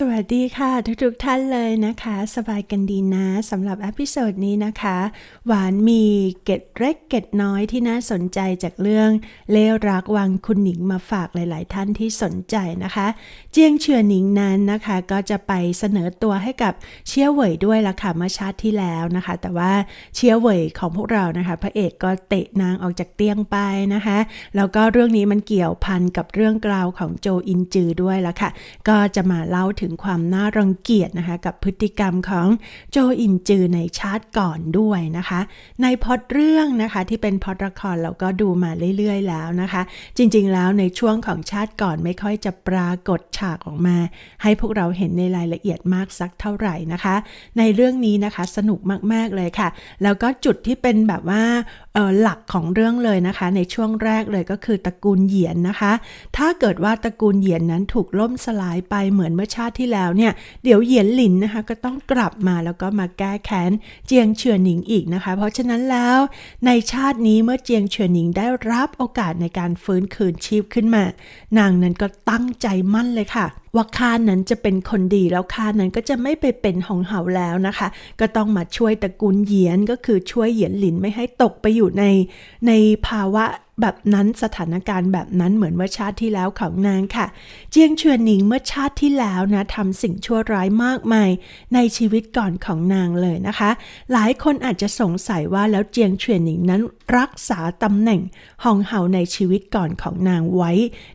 สวัสดีค่ะทุกๆท่านเลยนะคะ สบายกันดีนะสำหรับอพิโซดนี้นะคะ หวานมีเก็ดเล็กเก็ดน้อยที่น่าสนใจจากเรื่องเล่รักวังคุณหนิงมาฝากหลาย ๆ ท่านที่สนใจนะคะ เจียงเฉินหนิงนั้นนะคะ ก็จะไปเสนอตัวให้กับเชี่ยวเหวยด้วยละค่ะเมื่อชาติที่แล้วนะคะ แต่ว่าเชี่ยวเหวยของพวกเรานะคะ พระเอกก็เตะนางออกจากเตียงไปนะคะแล้วก็เรื่องนี้มันเกี่ยวพันกับเรื่องกล่าวของโจอินจือด้วยละค่ะก็จะมาเล่าถึงความน่ารังเกียจนะคะกับพฤติกรรมของโจอินจือในชาติก่อนด้วยนะคะ ในพอดเรื่องนะคะที่เป็นพอดละครเราก็ดูมาเรื่อยๆ แล้วนะคะ จริงๆแล้วในช่วงของชาติก่อนไม่ค่อยจะปรากฏฉากออกมา ให้พวกเราเห็นในรายละเอียดมากสักเท่าไหร่นะคะ ในเรื่องนี้นะคะสนุกมากๆเลยค่ะ แล้วก็จุดที่เป็นแบบว่า หลักของเรื่องเลยนะคะ ในช่วงแรกเลยก็คือตระกูลเหยียนนะคะ ถ้าเกิดว่าตระกูลเหยียนนั้นถูกล่มสลายไปเหมือนเมื่อชาติที่แล้วเนี่ยเดี๋ยวเหยียนหลินนะคะก็ต้องกลับมาแล้วก็มาแก้แค้นเจียงเฉินหนิงอีกนะคะ เพราะฉะนั้นแล้วในชาตินี้เมื่อเจียงเฉินหนิงได้รับโอกาสในการฟื้นคืนชีพขึ้นมา นางนั้นก็ตั้งใจมั่นเลยค่ะ ว่าข้านั้นจะเป็นคนดีแล้วข้านั้นก็จะไม่ไปเป็นหองเหาแล้วนะคะ ก็ต้องมาช่วยตระกูลเหยียนก็คือช่วยเหยียนหลินไม่ให้ตกไปอยู่ในในภาวะ แบบนั้นสถานการณ์แบบนั้นเหมือนเมื่อชาติที่แล้วของนางค่ะ เจียงเฉินหนิงเมื่อชาติที่แล้วนะทำสิ่งชั่วร้ายมากมายในชีวิตก่อนของนางเลยนะคะ หลายคนอาจจะสงสัยว่าแล้วเจียงเฉินหนิงนั้นรักษาตำแหน่งหองเฮาในชีวิตก่อนของนางไว้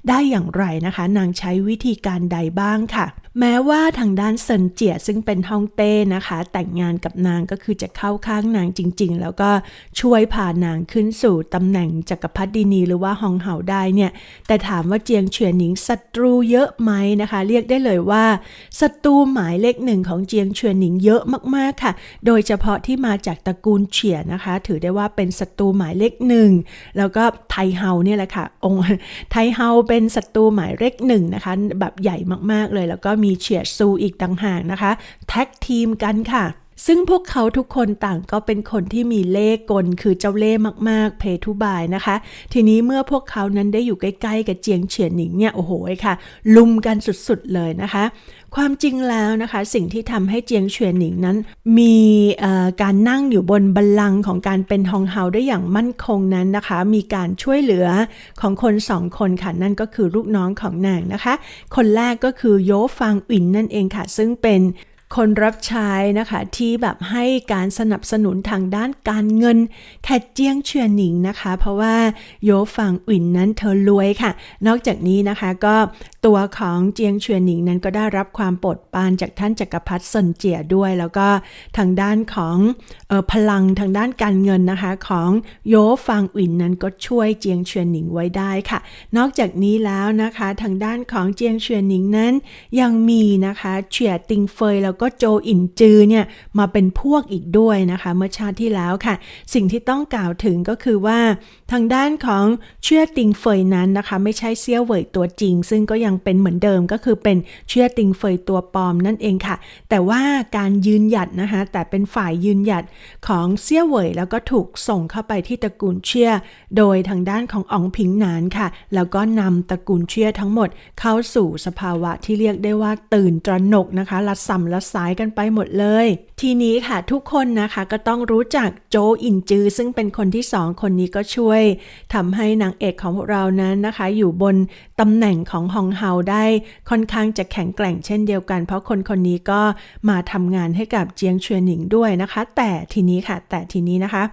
ได้อย่างไรนะคะ นางใช้วิธีการใดบ้างค่ะ แม้ว่าทางด้านเซินเจียซึ่งเป็นฮ่องเต้นะคะ แต่งงานกับนางก็คือจะเข้าข้างนางจริง ๆ แล้วก็ช่วยพานางขึ้นสู่ตำแหน่งจักรพรรดินีหรือว่าฮองเฮาได้เนี่ยแต่ถามว่าเจียงเฉียนหนิงศัตรูเยอะไหมนะคะ เรียกได้เลยว่าศัตรูหมายเลขหนึ่งของเจียงเฉียนหนิงเยอะมากๆค่ะ โดยเฉพาะที่มาจากตระกูลเฉียนะคะ ถือได้ว่าเป็นศัตรูหมายเลขหนึ่งแล้วก็ไทเฮาเนี่ยแหละค่ะองค์ไทเฮาเป็นศัตรูหมายเลขหนึ่งนะคะ แบบใหญ่มากๆเลย แล้วก็มีเฉียซูอีกต่างหากนะคะ แท็กทีมกันค่ะ ซึ่งพวกเขาทุกคนต่างก็เป็นคนที่มีเล่กล คือเจ้าเล่ห์มาก ๆ เพทุบายนะคะ ทีนี้เมื่อพวกเขานั้นได้อยู่ใกล้ ๆ กับเจียงเฉียนหนิงเนี่ย โอ้โหค่ะ ลุมกันสุด ๆ เลยนะคะ ความจริงแล้วนะคะ สิ่งที่ทำให้เจียงเฉียนหนิงนั้น มีการนั่งอยู่บนบัลลังก์ของการเป็นฮองเฮาได้อย่างมั่นคงนั้นนะคะ มีการช่วยเหลือของคนสองคนค่ะ นั่นก็คือลูกน้องของนางนะคะ คนแรกก็คือโยฟางอินนั่นเองค่ะ ซึ่งเป็น คนรับใช้นะคะ ที่แบบให้การสนับสนุนทางด้านการเงินแคดเจียงเฉียนหนิงนะคะ เพราะว่าโยฟังอุ่นนั้นเธอรวยค่ะ นอกจากนี้นะคะก็ตัวของเจียงเฉียนหนิงนั้นก็ได้รับความโปรดปรานจากท่านจักรพรรดิเซินเจียด้วย แล้วก็ทางด้านของออพลังทางด้านการเงินนะคะของโยฟังอุ่นนั้นก็ช่วยเจียงเฉียนหนิงไว้ได้ค่ะ นอกจากนี้แล้วนะคะทางด้านของเจียงเฉียนหนิงนั้นยังมีนะคะเฉียติงเฟยแล้วก็โจอินจือเนี่ยมาเป็นพวกอีกด้วยนะคะ เมื่อชาติที่แล้วค่ะ สิ่งที่ต้องกล่าวถึงก็คือว่า ทางด้านของเชื่อติงเฟยนั้นนะคะไม่ใช่เซี่ยวเหวยตัวจริง ซึ่งก็ยังเป็นเหมือนเดิมก็คือเป็นเชื่อติงเฟยตัวปลอมนั่นเองค่ะ แต่ว่าการยืนหยัดนะคะแต่เป็นฝ่ายยืนหยัดของเซี่ยวเหวยแล้วก็ถูกส่งเข้าไปที่ตระกูลเชื่อ โดยทางด้านของอองพิงหนานค่ะ แล้วก็นำตระกูลเชื่อทั้งหมดเข้าสู่สภาวะที่เรียกได้ว่าตื่นตระหนกนะคะละสัมละสายกันไปหมดเลย ทีนี้ค่ะทุกคนนะคะก็ต้องรู้จักโจอินจือ ซึ่งเป็นคนที่สองคนนี้ก็ช่วยทำให้นางเอกของพวกเรานั้นนะคะ อยู่บนตำแหน่งของฮองเฮาได้ค่อนข้างจะแข็งแกร่งเช่นเดียวกัน เพราะคนคนนี้ก็มาทำงานให้กับเจียงเฉียนหนิงด้วยนะคะ แต่ทีนี้ค่ะ แต่ทีนี้นะคะ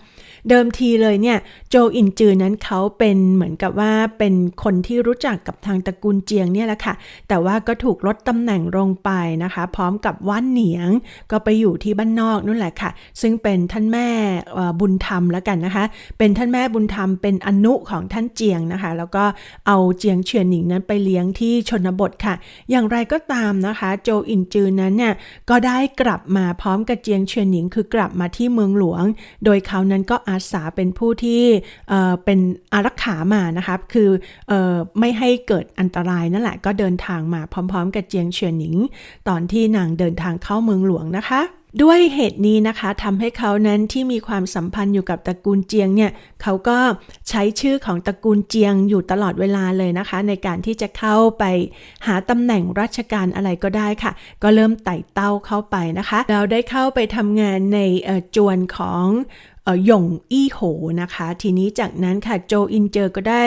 เดิมทีเลยเนี่ยโจอินจือนั้นเขาเป็นเหมือนกับว่าเป็นคนที่รู้จักกับทางตระกูลเจียงเนี่ยแหละค่ะ แต่ว่าก็ถูกลดตำแหน่งลงไปนะคะ พร้อมกับว่านเหนียงก็ไปอยู่ที่บ้านนอกนู่นแหละค่ะ ซึ่งเป็นท่านแม่บุญธรรมแล้วกันนะคะ เป็นท่านแม่บุญธรรมเป็นอนุของท่านเจียงนะคะ แล้วก็เอาเจียงเฉียนหนิงนั้นไปเลี้ยงที่ชนบทค่ะ อย่างไรก็ตามนะคะ โจอินจือนั้นเนี่ยก็ได้กลับมาพร้อมกับเจียงเฉียนหนิงคือกลับมาที่เมืองหลวง โดยเขานั้นก็อาสาเป็นผู้ที่เเป็นอารักขามานะคะคืออไม่ให้เกิดอันตรายนั่นแหละก็เดินทางมาพร้อม ๆ กับเจียงเฉียนหนิง ตอนที่นางเดินทางเข้าเมืองหลวงนะคะ ด้วยเหตุนี้นะคะทำให้เขานั้นที่มีความสัมพันธ์อยู่กับตระกูลเจียงเนี่ยเขาก็ใช้ชื่อของตระกูลเจียงอยู่ตลอดเวลาเลยนะคะ ในการที่จะเข้าไปหาตำแหน่งราชการอะไรก็ได้ค่ะ ก็เริ่มไต่เต้าเข้าไปนะคะ เราได้เข้าไปทำงานในจวนของ หยงอี้โหนะคะ ทีนี้จากนั้นค่ะโจอินเจอก็ได้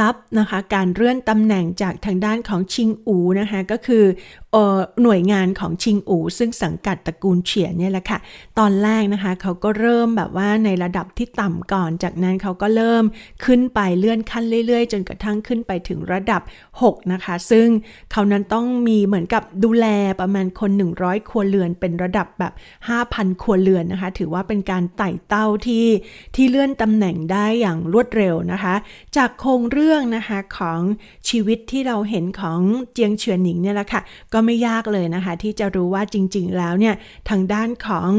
รับนะคะการเลื่อนตำแหน่งจากทางด้านของชิงอูนะคะก็คือออหน่วยงานของชิงอูซึ่งสังกัดตระกูลเฉียนเนี่ยแหละค่ะ ตอนแรกนะคะเขาก็เริ่มแบบว่าในระดับที่ต่ำก่อน จากนั้นเขาก็เริ่มขึ้นไปเลื่อนขั้นเรื่อยๆ จนกระทั่งขึ้นไปถึงระดับ 6 นะคะ ซึ่งเขานั้นต้องมีเหมือนกับดูแลประมาณคน 100 ครัวเรือนเป็นระดับแบบ 5,000 ครัวเรือนนะคะ ถือว่าเป็นการไต่เต้าที่ที่เลื่อนตำแหน่งได้อย่างรวดเร็วนะคะ จากโครงเรื่องนะคะของชีวิตที่เราเห็นของเจียงเฉียนหนิงเนี่ยแหละค่ะก็ไม่ยากเลยนะคะ ที่จะรู้ว่าจริงๆแล้วเนี่ยทางด้านของ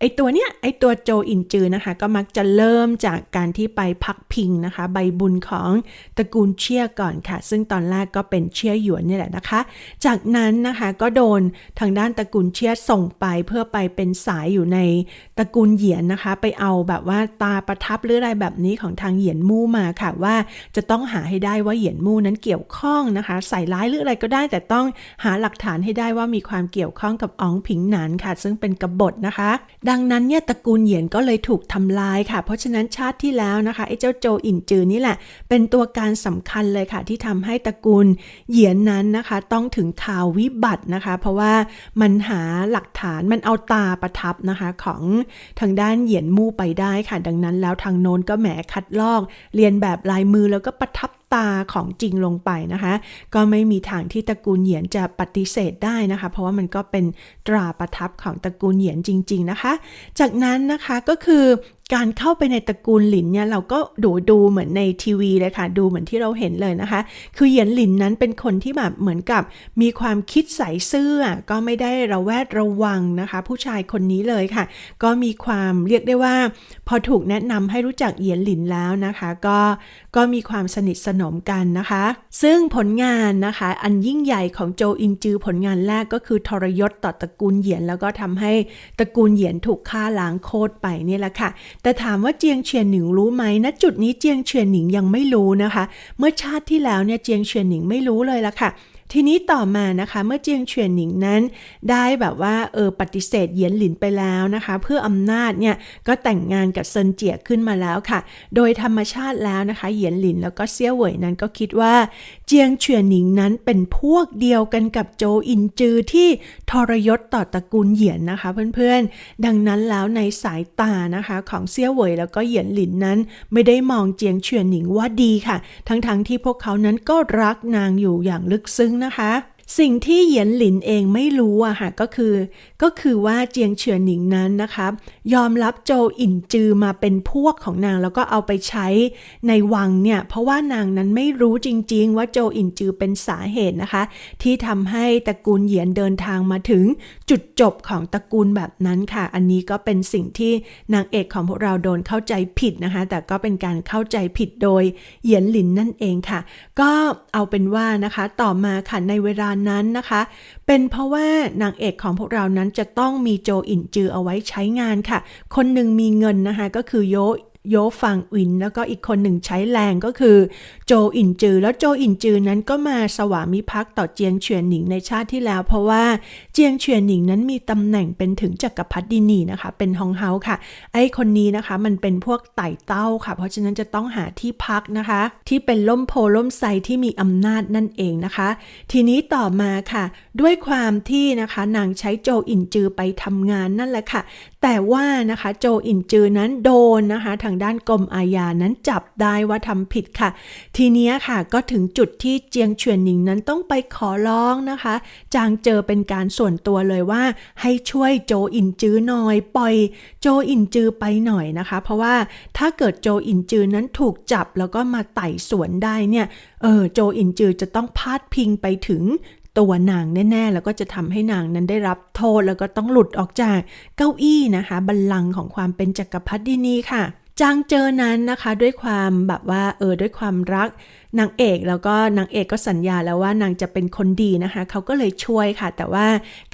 ไอตัวเนี้ยไอตัวโจอินจือนะคะ ก็มักจะเริ่มจากการที่ไปพักพิงนะคะ ใบบุญของตระกูลเชี่ยก่อนค่ะ ซึ่งตอนแรกก็เป็นเชี่ยหยวนนี่แหละนะคะ จากนั้นนะคะก็โดนทางด้านตระกูลเชี่ยส่งไปเพื่อไปเป็นสายอยู่ในตระกูลเหยียนนะคะ ไปเอาแบบว่าตาประทับหรืออะไรแบบนี้ของทางเหยียนมู่มาค่ะว่าจะต้องหาให้ได้ว่าเหยียนมู่นั้นเกี่ยวข้องนะคะ ใส่ร้ายหรืออะไรก็ได้ แต่ต้องหาหลักฐานให้ได้ว่ามีความเกี่ยวข้องกับอ๋องผิงหนานค่ะ ซึ่งเป็นกบฏนะคะดังนั้นเนี่ยตระกูลเหยียนก็เลยถูกทำลายค่ะ เพราะฉะนั้นชาติที่แล้วนะคะไอ้เจ้าโจอินจือนี่แหละ เป็นตัวการสำคัญเลยค่ะ ที่ทำให้ตระกูลเหยียนนั้นนะคะ ต้องถึงข่าววิบัตินะคะ เพราะว่ามันหาหลักฐานมันเอาตาประทับนะคะของทางด้านเหยียนมู่ไปได้ค่ะ ดังนั้นแล้วทางโน้นก็แหมคัดลอก เรียนแบบลายมือแล้วก็ประทับ ตาของจริงลงไปนะคะ ก็ไม่มีทางที่ตระกูลเหยียนจะปฏิเสธได้นะคะ เพราะว่ามันก็เป็นตราประทับของตระกูลเหยียนจริง ๆนะคะ จากนั้นนะคะก็คือ การเข้าไปในตระกูลหลินเนี่ยเราก็ดูดูเหมือนในทีวีเลยค่ะ ดูเหมือนที่เราเห็นเลยนะคะ คือเหยียนหลินนั้นเป็นคนที่แบบเหมือนกับมีความคิดใส่เสื้อ ก็ไม่ได้ระแวดระวังนะคะ ผู้ชายคนนี้เลยค่ะ ก็มีความเรียกได้ว่า พอถูกแนะนำให้รู้จักเหยียนหลินแล้วนะคะ ก็ก็มีความสนิทสนมกันนะคะ ซึ่งผลงานนะคะ อันยิ่งใหญ่ของโจอินจือผลงานแรกก็คือทรยศต่อตระกูลเหยียนแล้วก็ทำให้ตระกูลเหยียนถูกฆ่าล้างโคตรไปนี่แหละค่ะ แต่ถามว่าเจียงเฉียนหนิงรู้ไหมณจุดนี้เจียงเฉียนหนิงยังไม่รู้นะคะ เมื่อชาติที่แล้วเนี่ยเจียงเฉียนหนิงไม่รู้เลยละค่ะ ทีนี้ต่อมานะคะเมื่อเจียงเฉียนหนิงนั้น ได้แบบว่าเออปฏิเสธเหยียนหลินไปแล้วนะคะ เพื่ออำนาจเนี่ยก็แต่งงานกับเซินเจียขึ้นมาแล้วค่ะ โดยธรรมชาติแล้วนะคะเหยียนหลินแล้วก็เซี่ยวเหวยนั้นก็คิดว่า เจียงเฉียนหนิงนั้นเป็นพวกเดียวกันกับโจอินจือที่ทรยศต่อตระกูลเหยียนนะคะเพื่อนๆ ดังนั้นแล้วในสายตานะคะของเซี่ยวเหวยแล้วก็เหยียนหลินนั้น ไม่ได้มองเจียงเฉียนหนิงว่าดีค่ะ ทั้งๆทที่พวกเขานั้นก็รักนางอยู่อย่างลึกซึ้งนะคะ สิ่งที่เหยียนหลินเองไม่รู้อะค่ะก็คือ ก็คือว่าเจียงเฉียนหนิงนั้นนะคะยอมรับโจอินจือมาเป็นพวกของนางแล้วก็เอาไปใช้ในวังเนี่ย เพราะว่านางนั้นไม่รู้จริง ๆ ว่าโจอินจือเป็นสาเหตุนะคะ ที่ทำให้ตระกูลเหยียนเดินทางมาถึงจุดจบของตระกูลแบบนั้นค่ะ อันนี้ก็เป็นสิ่งที่นางเอกของพวกเราโดนเข้าใจผิดนะคะ แต่ก็เป็นการเข้าใจผิดโดยเหยียนหลินนั่นเองค่ะ ก็เอาเป็นว่านะคะ ต่อมาค่ะในเวลานั้นนะคะ เป็นเพราะว่านางเอกของพวกเรานั้นจะต้องมีโจอินจือเอาไว้ใช้งานค่ะ คนหนึ่งมีเงินนะคะก็คือโย โยฟังอิน แล้วก็อีกคนหนึ่งใช้แรงก็คือโจอินจือ แล้วโจอินจือนั้นก็มาสวามิภักดิ์ต่อเจียงเฉียนหนิงในชาติที่แล้ว เพราะว่าเจียงเฉียนหนิงนั้นมีตำแหน่งเป็นถึงจักรพรรดินีนะคะ เป็นฮองเฮาค่ะ ไอคนนี้นะคะมันเป็นพวกไต่เต้าค่ะ เพราะฉะนั้นจะต้องหาที่พักนะคะ ที่เป็นล่มโพล่มไทรที่มีอำนาจนั่นเองนะคะ ทีนี้ต่อมาค่ะ ด้วยความที่นะคะนางใช้โจอินจือไปทำงานนั่นแหละค่ะ แต่ว่านะคะโจอินจือนั้นโดนนะคะทางด้านกรมอาญานั้นจับได้ว่าทำผิดค่ะ ทีนี้ค่ะก็ถึงจุดที่เจียงเฉียนหนิงนั้นต้องไปขอร้องนะคะ จางเจอเป็นการส่วนตัวเลยว่า ให้ช่วยโจอินจือหน่อย ปล่อยโจอินจือไปหน่อยนะคะ เพราะว่าถ้าเกิดโจอินจือนั้นถูกจับแล้วก็มาไต่สวนได้เนี่ยเออโจอินจือจะต้องพาดพิงไปถึงตัวนางแน่ ๆ แล้วก็จะทำให้นางนั้นได้รับโทษแล้วก็ต้องหลุดออกจากเก้าอี้นะคะ บัลลังก์ของความเป็นจักรพรรดินีค่ะ จางเจอนั้นนะคะด้วยความแบบว่าเออด้วยความรัก นางเอกแล้วก็นางเอกก็สัญญาแล้วว่านางจะเป็นคนดีนะคะ เขาก็เลยช่วยค่ะ แต่ว่า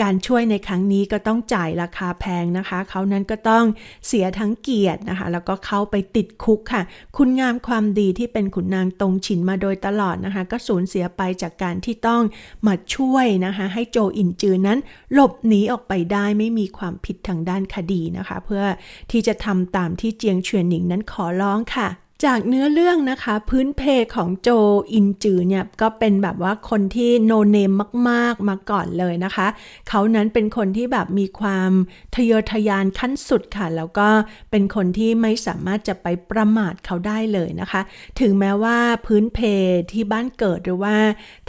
การช่วยในครั้งนี้ก็ต้องจ่ายราคาแพงนะคะ เขานั้นก็ต้องเสียทั้งเกียรตินะคะ แล้วก็เข้าไปติดคุกค่ะ คุณงามความดีที่เป็นขุนนางตรงฉินมาโดยตลอดนะคะ ก็สูญเสียไปจากการที่ต้องมาช่วยนะคะ ให้โจอินจือนั้น หลบหนีออกไปได้ไม่มีความผิดทางด้านคดีนะคะ เพื่อที่จะทำตามที่เจียงเฉียนหนิงนั้นขอร้องค่ะ จากเนื้อเรื่องนะคะพื้นเพของโจอินจือเนี่ยก็เป็นแบบว่าคนที่โนเนมมากๆมาก่อนเลยนะคะ เขานั้นเป็นคนที่แบบมีความทะเยอทะยานขั้นสุดค่ะ แล้วก็เป็นคนที่ไม่สามารถจะไปประมาทเขาได้เลยนะคะ ถึงแม้ว่าพื้นเพที่บ้านเกิดหรือว่า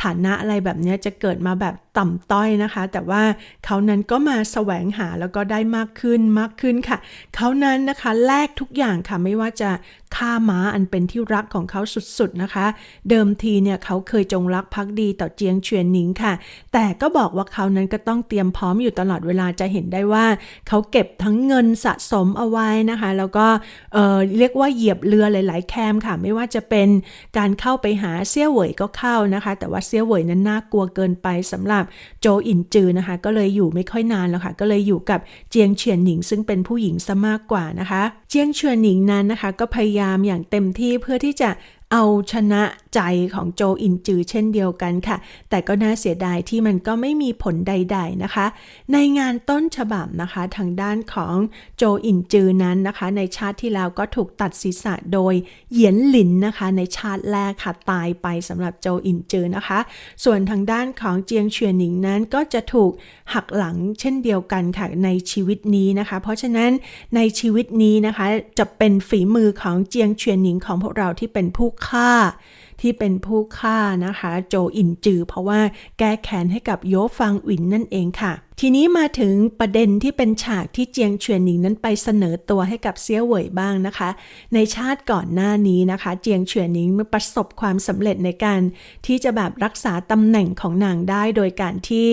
ฐานะอะไรแบบนี้จะเกิดมาแบบต่ำต้อยนะคะ แต่ว่าเขานั้นก็มาแสวงหาแล้วก็ได้มากขึ้นมากขึ้นค่ะ เขานั้นนะคะแลกทุกอย่างค่ะไม่ว่าจะ ฆ่าม้าอันเป็นที่รักของเขาสุดๆนะคะ เดิมทีเนี่ยเขาเคยจงรักภักดีต่อเจียงเฉียนหนิงค่ะ แต่ก็บอกว่าเขานั้นก็ต้องเตรียมพร้อมอยู่ตลอดเวลาจะเห็นได้ว่า เขาเก็บทั้งเงินสะสมเอาไว้นะคะ แล้วก็เอ่อเรียกว่าเหยียบเรือหลาย ๆ แคมค่ะ ไม่ว่าจะเป็นการเข้าไปหาเซี่ยวเหวยก็เข้านะคะ แต่ว่าเซี่ยวเหวยนั้นน่ากลัวเกินไปสำหรับโจอินจือนะคะ ก็เลยอยู่ไม่ค่อยนานแล้วค่ะ ก็เลยอยู่กับเจียงเฉียนหนิง ซึ่งเป็นผู้หญิงซะมากกว่านะคะ เจียงเฉียนหนิงนั้นนะคะ ก็พยายามอย่างเต็มที่เพื่อที่จะเอาชนะ ใจของโจอินจือเช่นเดียวกันค่ะ แต่ก็น่าเสียดายที่มันก็ไม่มีผลใด ๆนะคะ ในงานต้นฉบับนะคะทางด้านของโจอินจือนั้นนะคะ ในชาติที่แล้วก็ถูกตัดศีรษะโดยเหยียนหลินนะคะ ในชาติแรกค่ะตายไปสำหรับโจอินจือนะคะ ส่วนทางด้านของเจียงเฉียนหนิงนั้นก็จะถูกหักหลังเช่นเดียวกันค่ะในชีวิตนี้นะคะ เพราะฉะนั้นในชีวิตนี้นะคะจะเป็นฝีมือของเจียงเฉียนหนิงของพวกเราที่เป็นผู้ฆ่าที่เป็นผู้ฆ่านะคะ โจอินจือ เพราะว่าแก้แค้นให้กับโยฟังอินนั่นเองค่ะทีนี้มาถึงประเด็นที่เป็นฉากที่เจียงเฉียนหนิงนั้นไปเสนอตัวให้กับเซี่ยวเหวยบ้างนะคะ ในชาติก่อนหน้านี้นะคะ เจียงเฉียนหนิงมันประสบความสำเร็จในการ ที่จะแบบรักษาตำแหน่งของนางได้โดยการที่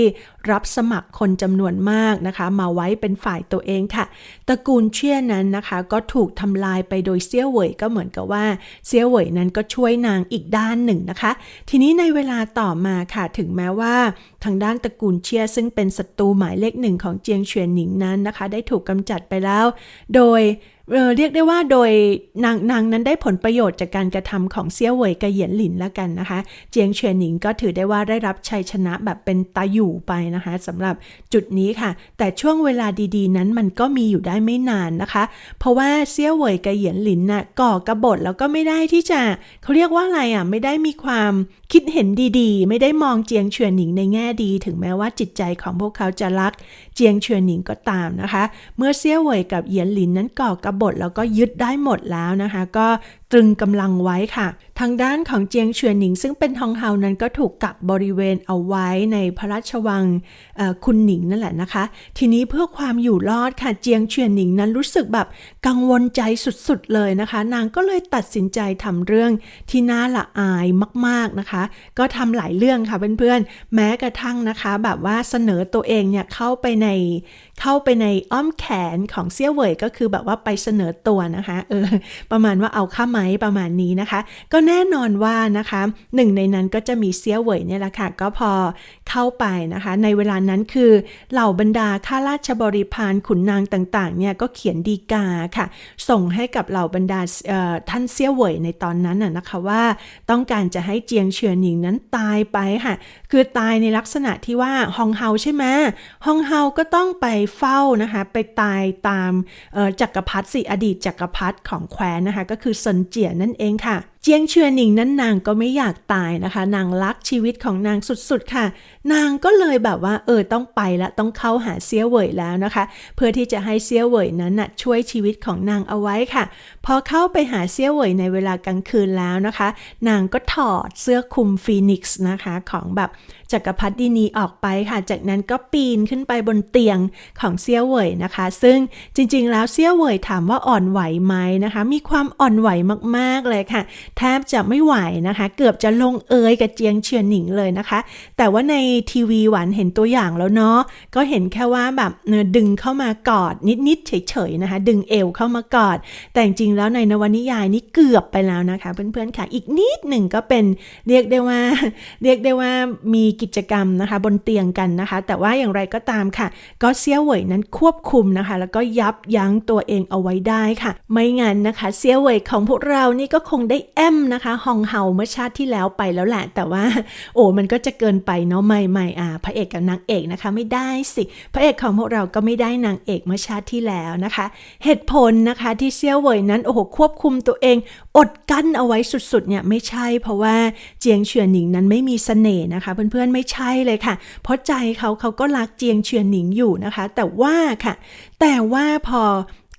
รับสมัครคนจำนวนมากนะคะ มาไว้เป็นฝ่ายตัวเองค่ะตระกูลเชี่ยนั้นนะคะ ก็ถูกทำลายไปโดยเซี่ยวเหวยก็เหมือนกับว่าเซี่ยวเหวยนั้นก็ช่วยนางอีกด้านหนึ่งนะคะ ทีนี้ในเวลาต่อมาค่ะถึงแม้ว่า ทางด้านตระกูลเชี่ยซึ่งเป็นศัตรูหมายเลขหนึ่งของเจียงเฉียนหนิงนั้นนะคะ ได้ถูกกำจัดไปแล้ว โดย เเรียกได้ว่าโดยนางนางนั้นได้ผลประโยชน์จากการกระทำของเซี่ยวเหวยกับเหยียนหลินแล้วกันนะคะ เจียงเฉียนหนิงก็ถือได้ว่าได้รับชัยชนะแบบเป็นตาอยู่ไปนะคะสำหรับจุดนี้ค่ะ แต่ช่วงเวลาดีๆ นั้นมันก็มีอยู่ได้ไม่นานนะคะ เพราะว่าเซี่ยวเหวยกับเหยียนหลินน่ะก่อกระบฏแล้วก็ไม่ได้ที่จะเขาเรียกว่าอะไรอะไม่ได้มีความคิดเห็นดีๆ ไม่ได้มองเจียงเฉียนหนิงในแง่ดี ถึงแม้ว่าจิตใจของพวกเขาจะรักเจียงเฉียนหนิงก็ตามนะคะ เมื่อเซี่ยวเหวยกับเหยียนหลินนั้นก่อกบฏแล้วก็ยึดได้หมดแล้วนะคะ ก็ตรึงกำลังไว้ค่ะ ทางด้านของเจียงเฉียนหนิง ซึ่งเป็นทองเฮานั้นก็ถูกกักบริเวณเอาไว้ในพระราชวังคุณหนิงนั่นแหละนะคะ ทีนี้เพื่อความอยู่รอดค่ะเจียงเฉียนหนิงนั้นรู้สึกแบบกังวลใจสุดๆเลยนะคะ นางก็เลยตัดสินใจทำเรื่องที่น่าละอายมากๆนะคะ ก็ทำหลายเรื่องค่ะเพื่อนๆแม้กระทั่งนะคะแบบว่าเสนอตัวเองเนี่ยเข้าไปในเข้าไปในอ้อมแขนของเซี่ยวเหวยก็คือแบบว่าไปเสนอตัวนะคะเออประมาณว่าเอาข้าไม้ประมาณนี้นะคะ ก็แน่นอนว่านะคะหนึ่งในนั้นก็จะมีเซี่ยวเหวยเนี่ยแหละค่ะ ก็พอเข้าไปนะคะ ในเวลานั้นคือเหล่าบรรดาข้าราชบริพารขุนนางต่างๆเนี่ยก็เขียนดีกาค่ะ ส่งให้กับเหล่าบรรดาท่านเซี่ยวเหวยในตอนนั้นน่ะนะคะว่าต้องการจะให้เจียงเฉียนหนิงนั้นตายไปค่ะ คือตายในลักษณะที่ว่าฮองเฮาใช่ไหมฮองเฮาก็ต้องไปเฝ้านะคะ ไปตายตามจักรพรรดิสิอดีตจักรพรรดิของแคว้นนะคะ ก็คือเซินเจียนั่นเองค่ะ เจียงเฉียนหนิงนั้นนางก็ไม่อยากตายนะคะ นางรักชีวิตของนางสุดๆค่ะ นางก็เลยแบบว่าเออต้องไปละต้องเข้าหาเซียวเหวยแล้วนะคะ เพื่อที่จะให้เซียวเหวยนั้นน่ะช่วยชีวิตของนางเอาไว้ค่ะ พอเข้าไปหาเซียวเหวยในเวลากลางคืนแล้วนะคะ นางก็ถอดเสื้อคลุมฟีนิกซ์นะคะของแบบจักรพรรดินีออกไปค่ะ จากนั้นก็ปีนขึ้นไปบนเตียงของเซียวเหวยนะคะ ซึ่งจริงๆแล้วเซียวเหวยถามว่าอ่อนไหวไหมนะคะ มีความอ่อนไหวมากๆเลยค่ะแทบจะไม่ไหวนะคะ เกือบจะลงเอยกับเจียงเฉียนหนิงเลยนะคะ แต่ว่าในทีวีหวานเห็นตัวอย่างแล้วเนาะก็เห็นแค่ว่าแบบดึงเข้ามากอดนิดๆเฉยๆนะคะ ดึงเอวเข้ามากอด แต่จริงๆแล้วในนวนิยายนี่เกือบไปแล้วนะคะ เพื่อนๆค่ะอีกนิดหนึ่งก็เป็นเรียกได้ว่า เรียกได้ว่ามีกิจกรรมนะคะ บนเตียงกันนะคะ แต่ว่าอย่างไรก็ตามค่ะ ก็เซี่ยวเหวยนั้นควบคุมนะคะ แล้วก็ยับยั้งตัวเองเอาไว้ได้ค่ะ ไม่งั้นนะคะ เซี่ยวเหวยของพวกเรานี่ก็คงได้แอมนะคะฮองเฮาเมื่อชาติที่แล้วไปแล้วแหละ แต่ว่า โอ้มันก็จะเกินไปเนาะไม่ไม่อ่าพระเอกกับนางเอกนะคะ ไม่ได้สิ พระเอกของพวกเราก็ไม่ได้นางเอกเมื่อชาติที่แล้วนะคะ เหตุผลนะคะที่เซี่ยวเหวยนั้นโอ้โหควบคุมตัวเอง อดกั้นเอาไว้สุดๆเนี่ยไม่ใช่ เพราะว่าเจียงเฉียนหนิงนั้นไม่มีเสน่ห์นะคะ เพื่อนๆไม่ใช่เลยค่ะ เพราะใจเขาเขาก็รักเจียงเฉียนหนิงอยู่นะคะ แต่ว่าค่ะ แต่ว่าพอ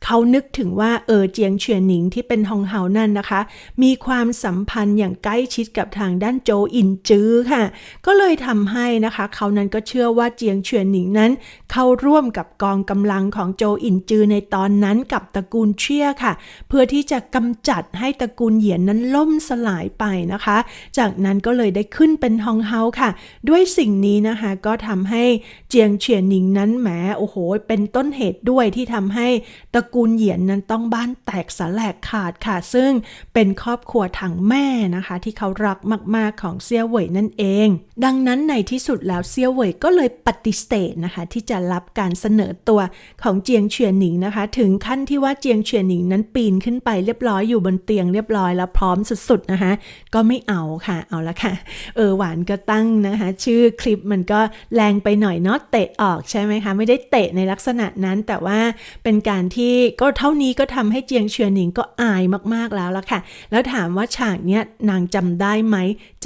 เขานึกถึงว่าเออเจียงเฉียนหนิงที่เป็นฮองเฮานั่นนะคะ มีความสัมพันธ์อย่างใกล้ชิดกับทางด้านโจอินจื้อค่ะ ก็เลยทำให้นะคะเขานั้นก็เชื่อว่าเจียงเฉียนหนิงนั้น เข้าร่วมกับกองกำลังของโจอินจือในตอนนั้นกับตระกูลเชี่ยค่ะ เพื่อที่จะกำจัดให้ตระกูลเหยียนนั้นล่มสลายไปนะคะ จากนั้นก็เลยได้ขึ้นเป็นฮองเฮาค่ะ ด้วยสิ่งนี้นะคะก็ทำให้เจียงเฉียนหนิงนั้นแหมโอ้โห เป็นต้นเหตุด้วยที่ทำให้ตระกูลเหยียนนั้นต้องบ้านแตกสลายขาดค่ะ ซึ่งเป็นครอบครัวทางแม่นะคะ ที่เขารักมากๆของเซี่ยวเหวยนั่นเอง ดังนั้นในที่สุดแล้วเซี่ยวเหวยก็เลยปฏิเสธนะคะ ที่จะรับการเสนอตัวของเจียงเฉียนหนิงนะคะ ถึงขั้นที่ว่าเจียงเฉียนหนิงนั้นปีนขึ้นไปเรียบร้อยอยู่บนเตียงเรียบร้อยแล้วพร้อมสุดๆนะคะ ก็ไม่เอาค่ะเอาละค่ะ เออหวานก็ตั้งนะคะ ชื่อคลิปมันก็แรงไปหน่อยเนาะเตะออกใช่ไหมคะ ไม่ได้เตะในลักษณะนั้นแต่ว่าเป็นการที่ก็เท่านี้ก็ทำให้เจียงเฉียนหนิงก็อายมากๆแล้วละค่ะ แล้วถามว่าฉากเนี้ยนางจำได้ไหม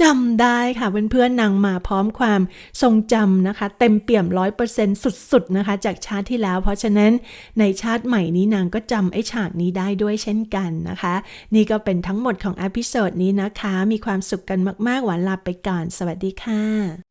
จำได้ค่ะเพื่อนๆนางมาพร้อมความทรงจำนะคะ เต็มเปี่ยมร้อยเปอร์เซ็นต์สุดๆนะคะ จากชาติที่แล้ว เพราะฉะนั้นในชาติใหม่นี้นางก็จำไอ้ฉากนี้ได้ด้วยเช่นกันนะคะ นี่ก็เป็นทั้งหมดของอพิโซดนี้นะคะ มีความสุขกันมากๆหวานลาไปก่อน สวัสดีค่ะ